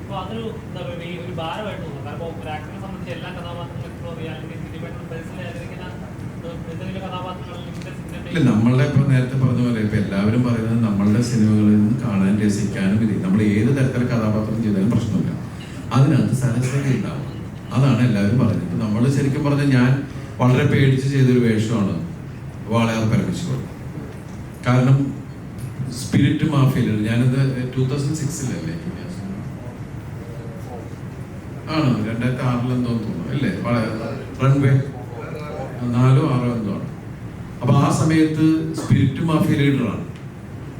അപ്പോൾ അതൊരു ഇല്ല നമ്മളുടെ ഇപ്പൊ നേരത്തെ പറഞ്ഞ പോലെ ഇപ്പൊ എല്ലാവരും പറയുന്നത് നമ്മളുടെ സിനിമകളിൽ നിന്ന് കാണാൻ രസിക്കാനും ഇത് നമ്മൾ ഏത് തരത്തിലെ കഥാപാത്രം ചെയ്താലും പ്രശ്നമില്ല. അതിനകത്ത് സരസ്വതി ഉണ്ടാവും. അതാണ് എല്ലാവരും പറയുന്നത്. നമ്മൾ ശരിക്കും പറഞ്ഞാൽ ഞാൻ വളരെ പേടിച്ച് ചെയ്തൊരു വേഷമാണ് വാളയാർ പരമേശ്വർ കാരണം സ്പിരിറ്റ് മാഫിയയിൽ ഞാനത് ടൂ തൗസൻഡ് സിക്സിലല്ലേ ആണ്? രണ്ടായിരത്തി ആറിലെന്തോ തോന്നുന്നു. അല്ലേ? റൺവേ നാലോ ആറോ എന്തോ ആണ്. അപ്പൊ ആ സമയത്ത് സ്പിരിറ്റ് മാഫിയ ലീഡറാണ്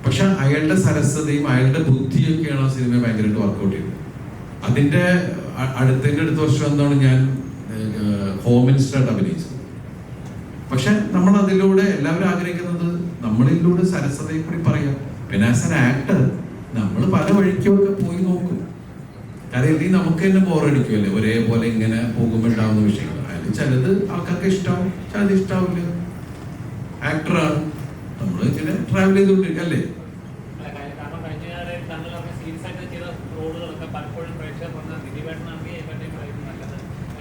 പക്ഷെ അയാളുടെ സരസതയും അയാളുടെ ബുദ്ധിയൊക്കെയാണ് ആ സിനിമ ഭയങ്കരമായിട്ട് വർക്കൗട്ട് ചെയ്തത് അതിന്റെ അടുത്തതിന്റെ അടുത്ത വർഷം എന്താണ് ഞാൻ ഹോം മിനിസ്റ്ററായിട്ട് അഭിനയിച്ചത്. പക്ഷെ നമ്മൾ അതിലൂടെ എല്ലാവരും ആഗ്രഹിക്കുന്നത് നമ്മളിലൂടെ സരസതയെ കൂടി പറയാം. പിന്നെ ആസ് എൻ ആക്ടർ നമ്മൾ പല വഴിക്കുമൊക്കെ പോയി നോക്കും. കാരണം ഇതിൽ നമുക്ക് തന്നെ ബോറടിക്കുമല്ലേ ഒരേപോലെ ഇങ്ങനെ പോകുമ്പോണ്ടാവുന്ന വിഷയങ്ങൾ. അതിൽ ചിലത് ആൾക്കാർക്ക് ഇഷ്ടാവും ചിലത് ഇഷ്ടാവില്ല. ആക്ടറാണ് നമ്മൾ ഇങ്ങനെ ട്രാവൽ ചെയ്തുകൊണ്ടിരിക്കും അല്ലേ? പലപ്പോഴും പ്രേക്ഷകർ എന്റർടൈൻമെന്റ് നല്ലത് കഴിഞ്ഞ ഒരു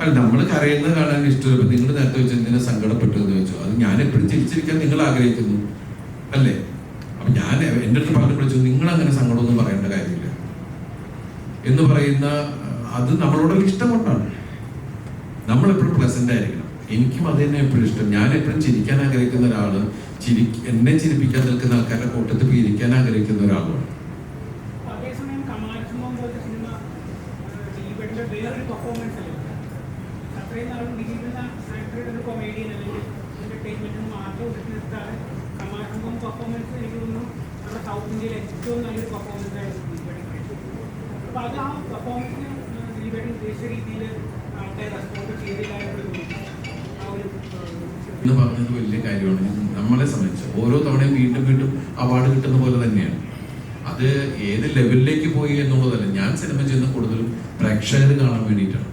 അല്ല നമ്മൾ കരയുന്നത് കാണാൻ ഇഷ്ടമില്ല. നിങ്ങൾ നേരത്തെ വെച്ച് എന്തിനാ സങ്കടപ്പെട്ടു എന്ന് വെച്ചു? അത് ഞാൻ എപ്പോഴും ചിരിച്ചിരിക്കാൻ നിങ്ങൾ ആഗ്രഹിക്കുന്നു. അല്ലേ? അപ്പൊ ഞാൻ എന്റെ അടുത്ത് പറഞ്ഞു വിളിച്ചു നിങ്ങൾ അങ്ങനെ സങ്കടമൊന്നും പറയേണ്ട കാര്യമില്ല. എന്ന് പറയുന്ന അത് നമ്മളോടുള്ള ഇഷ്ടം കൊണ്ടാണ്. നമ്മൾ എപ്പോഴും പ്ലസന്റ് ആയിരിക്കണം. എനിക്കും അത് തന്നെ എപ്പോഴും ഇഷ്ടം. ഞാൻ എപ്പോഴും ചിരിക്കാൻ ആഗ്രഹിക്കുന്ന ഒരാൾ ചിരി എന്നെ ചിരിപ്പിക്കാൻ നിൽക്കുന്ന ആൾക്കാരുടെ കൂട്ടത്തിൽ പോയി ഇരിക്കാൻ ആഗ്രഹിക്കുന്ന ഒരാളാണ് അതേസമയം കമാൽസുമം സിനിമ വേറൊരു പെർഫോമൻസ് അല്ലേ? ഒരു പെർഫോമൻസ് നമ്മുടെ സൗത്ത് ഏറ്റവും പെർഫോമൻസ് അപ്പോൾ രീതിയിൽ റെസ്പോണ്ട് എന്ന് പറഞ്ഞത് വലിയ കാര്യമാണ്. നമ്മളെ സംബന്ധിച്ച് ഓരോ തവണയും വീണ്ടും വീണ്ടും അവാർഡ് കിട്ടുന്ന പോലെ തന്നെയാണ്. അത് ഏത് ലെവലിലേക്ക് പോയി എന്നുള്ളതല്ല. ഞാൻ സിനിമ ചെയ്യുന്ന കൂടുതലും പ്രേക്ഷകർ കാണാൻ വേണ്ടിയിട്ടാണ്.